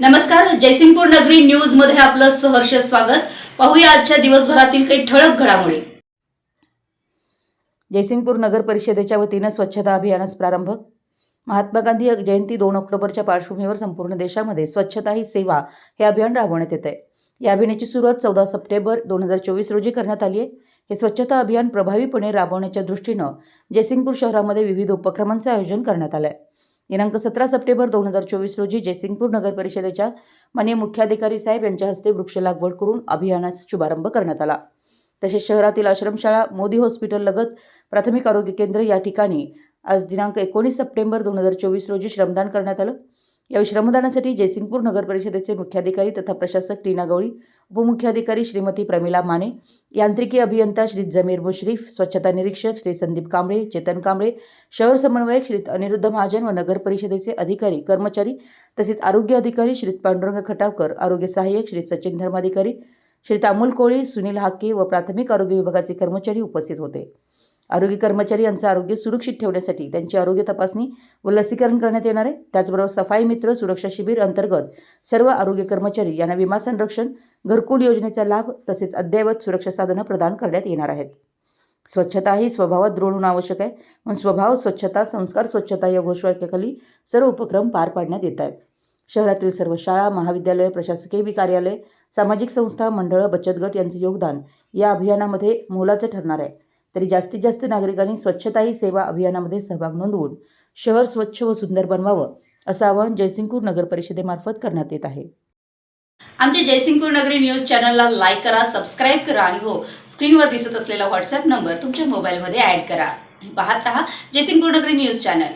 नमस्कार जयसिंगपूर नगरी न्यूजमध्ये आपलं सहर्ष स्वागत. पाहूया आजच्या दिवसभरातील काही ठळक घडामोडी. जयसिंगपूर नगर परिषदेच्या वतीनं स्वच्छता अभियानास प्रारंभ. महात्मा गांधी जयंती दोन ऑक्टोबरच्या पार्श्वभूमीवर संपूर्ण देशामध्ये स्वच्छता ही सेवा हे अभियान राबवण्यात येत आहे या अभियानाची सुरुवात चौदा सप्टेंबर दोन हजार चोवीस रोजी करण्यात आली आहे. हे स्वच्छता अभियान प्रभावीपणे राबवण्याच्या दृष्टीनं जयसिंगपूर शहरामध्ये विविध उपक्रमांचं आयोजन करण्यात आलं आहे दिनांक सतरा सप्टेंबर दोन हजार चोवीस रोजी जयसिंगपूर नगर परिषदेच्या माननीय मुख्याधिकारी साहेब यांच्या हस्ते वृक्ष लागवड करून अभियानास शुभारंभ करण्यात आला. तसेच शहरातील आश्रमशाळा मोदी हॉस्पिटल लगत प्राथमिक आरोग्य केंद्र या ठिकाणी आज दिनांक एकोणीस सप्टेंबर दोन हजार चोवीस रोजी श्रमदान करण्यात आलं. यावेळी श्रमदानासाठी जयसिंगपूर नगर परिषदेचे मुख्याधिकारी तथा प्रशासक टीना गवळी उपमुख्याधिकारी श्रीमती प्रमिला माने यांत्रिकी अभियंता श्री जमीर मुश्रीफ स्वच्छता निरीक्षक श्री संदीप कांबळे चेतन कांबळे शहर समन्वयक श्री अनिरुद्ध महाजन व नगर परिषदेचे अधिकारी कर्मचारी तसेच आरोग्य अधिकारी श्री पांडुरंग खटावकर आरोग्य सहाय्यक श्री सचिन धर्माधिकारी श्री अमोल कोळी सुनील हाके व प्राथमिक आरोग्य विभागाचे कर्मचारी उपस्थित होते. आरोग्य कर्मचारी यांचं आरोग्य सुरक्षित ठेवण्यासाठी त्यांची आरोग्य तपासणी व लसीकरण करण्यात येणार आहे. त्याचबरोबर सफाई मित्र सुरक्षा शिबिर अंतर्गत सर्व आरोग्य कर्मचारी यांना विमा संरक्षण घरकुल योजनेचा लाभ तसेच अद्ययावत सुरक्षा साधनं प्रदान करण्यात येणार आहेत. स्वच्छता ही स्वभावात दृढ होणं आवश्यक आहे. म्हणून स्वभाव स्वच्छता संस्कार स्वच्छता या घोषवाक्याखाली सर्व उपक्रम पार पाडण्यात येत आहेत. शहरातील सर्व शाळा महाविद्यालय प्रशासकीय कार्यालय सामाजिक संस्था मंडळं बचत गट यांचे योगदान या अभियानामध्ये मोलाचं ठरणार आहे. तरी जास्तीत जास्त नागरिकांनी स्वच्छता ही सेवा अभियानामध्ये सहभाग नोंदवून शहर स्वच्छ व सुंदर बनवावं असं आवाहन जयसिंगपूर नगर परिषदेमार्फत करण्यात येत आहे. आमच्या जयसिंगपूर नगरी न्यूज चॅनलला लाईक करा सबस्क्राईब करा आणि हो स्क्रीनवर दिसत असलेला व्हॉट्सअप नंबर तुमच्या मोबाईलमध्ये ऍड करा. पाहत रहा जयसिंगपूर नगरी न्यूज चॅनल.